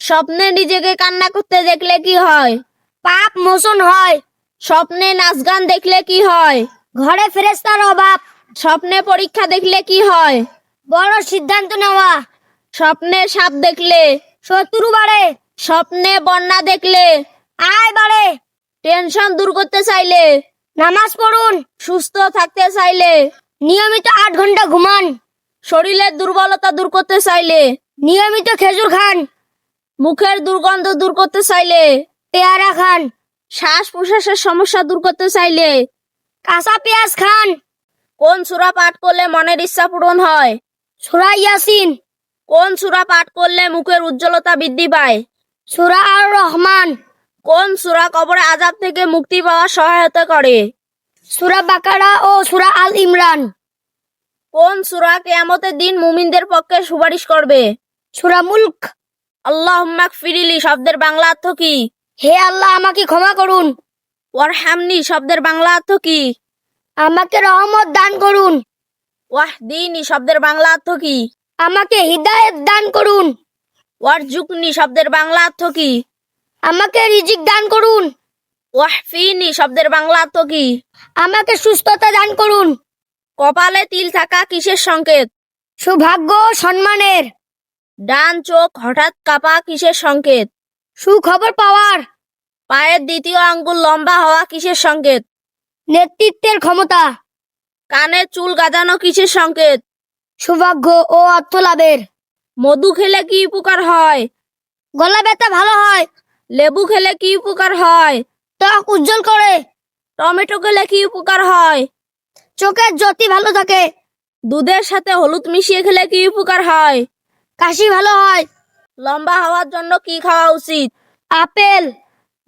স্বপ্নে নিজেকে কান্না করতে দেখলে কি হয়? পাপ মোচন হয়। স্বপ্নে নাচ গান দেখলে কি হয়? ঘরে ফেরেস্তার অভাব। স্বপ্নে পরীক্ষা দেখলে কি হয়? বড় সিদ্ধান্ত নেওয়া। স্বপ্নে সাপ দেখলে শত্রু বাড়ে। স্বপ্নে বন্যা দেখলে আয় বাড়ে। টেনশন দূর করতে চাইলে নামাজ পড়ুন, সুস্থ থাকতে চাইলে নিয়মিত আট ঘণ্টা ঘুমান। শরীরের দুর্বলতা দূর করতে চাইলে নিয়মিত খেজুর খান। মুখের দুর্গন্ধ দূর করতে চাইলে, পেয়ারা খান শ্বাস প্রশ্বাসের সমস্যা দূর করতে চাইলে। কাঁচা পেঁয়াজ খান, কোন সূরা পাঠ করলে মনের ইচ্ছা পূরণ হয়? সুরা ইয়াসিন, কোন সূরা পাঠ করলে মুখের উজ্জ্বলতা বৃদ্ধি পায়? সুরা আর রহমান কোন সূরা কবরে আজাব থেকে মুক্তি পাওয়ার সহায়তা করে? সুরা বাকারা ও সুরা আল ইমরান কোন সুরা কেয়ামতের দিন মুমিনদের পক্ষে সুপারিশ করবে? সুরা মুলক আল্লাহ ফিরিলি শব্দের বাংলা অর্থ কি? হে আল্লাহ আমাকে ক্ষমা করুন। ওয়ারহামনি শব্দের বাংলা অর্থ কি? আমাকে রহমত দান করুন। ওয়াহ দিনী শব্দের বাংলা অর্থ কি? আমাকে হৃদায়ত দান করুন। ওয়ারজুকনি শব্দের বাংলা অর্থ কি? আমাকে রিজিক দান করুন। ওয়াহফিনি শব্দের বাংলা অর্থ কি? আমাকে সুস্থতা দান করুন। কপালে তিল থাকা কিসের সংকেত? সৌভাগ্য সম্মানের। ডান চোখ হঠাৎ কাপা কিসের সংকেত? সুখবর পাওয়ার। পায়ের দ্বিতীয় আঙ্গুল লম্বা হওয়া কিসের সংকেত? নেতৃত্বের ক্ষমতা। কানে চুল গাজানো কিসের সংকেত? সৌভাগ্য ও অর্থ লাভের। মধু খেলে কি উপকার হয়? গলা ব্যথা ভালো হয়। লেবু খেলে কি উপকার হয়? ত্বক উজ্জ্বল করে। টমেটো খেলে কি উপকার হয়? চোখের জ্যোতি ভালো থাকে। দুধের সাথে হলুদ মিশিয়ে খেলে কি উপকার হয়? কাশি ভালো হয়। লম্বা হওয়ার জন্য কি খাওয়া উচিত? আপেল।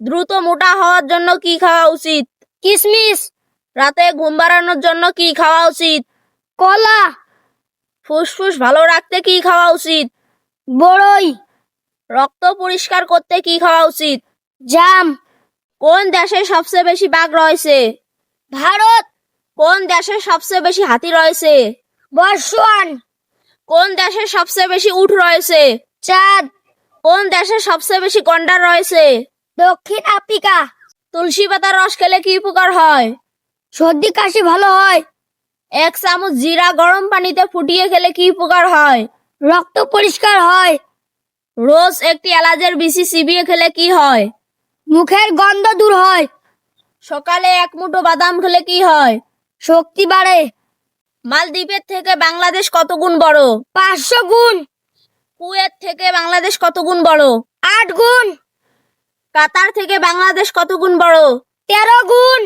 দ্রুত মোটা হওয়ার জন্য কি খাওয়া উচিত? কিশমিশ রাতে ঘুম বাড়ানোর জন্য কি খাওয়া উচিত? কলা। ফুসফুস ভালো রাখতে কি খাওয়া উচিত? বড়ই। রক্ত পরিষ্কার করতে কি খাওয়া উচিত? জাম। কোন দেশে সবচেয়ে বেশি বাঘ রয়েছে? ভারত। কোন দেশে সবচেয়ে বেশি হাতি রয়েছে? বর্ষওয়ান কোন দেশে সবচেয়ে বেশি উট রয়েছে? চাঁদ। কোন দেশে সবচেয়ে বেশি গন্ডার রয়েছে? দক্ষিণ আফ্রিকা। তুলসী পাতার রস খেলে কি উপকার হয়? সর্দি কাশি ভালো হয়। এক চামচ জিরা গরম পানিতে ফুটিয়ে খেলে কি উপকার হয়? রক্ত পরিষ্কার হয়। রোজ একটি এলাচের বিচি চিবিয়ে খেলে কি হয়? মুখের গন্ধ দূর হয়। সকালে এক মুঠো বাদাম খেলে কি হয়? শক্তি বাড়ে। মালদ্বীপের থেকে বাংলাদেশ কত গুণ বড়? পাঁচশো গুণ। কুয়েত থেকে বাংলাদেশ কত গুণ বড়? আট গুণ। কাতার থেকে বাংলাদেশ কত গুণ বড়? তেরো গুণ।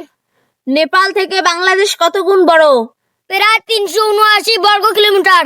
নেপাল থেকে বাংলাদেশ কত গুণ বড়? প্রায় তিনশো উনআশি বর্গ কিলোমিটার।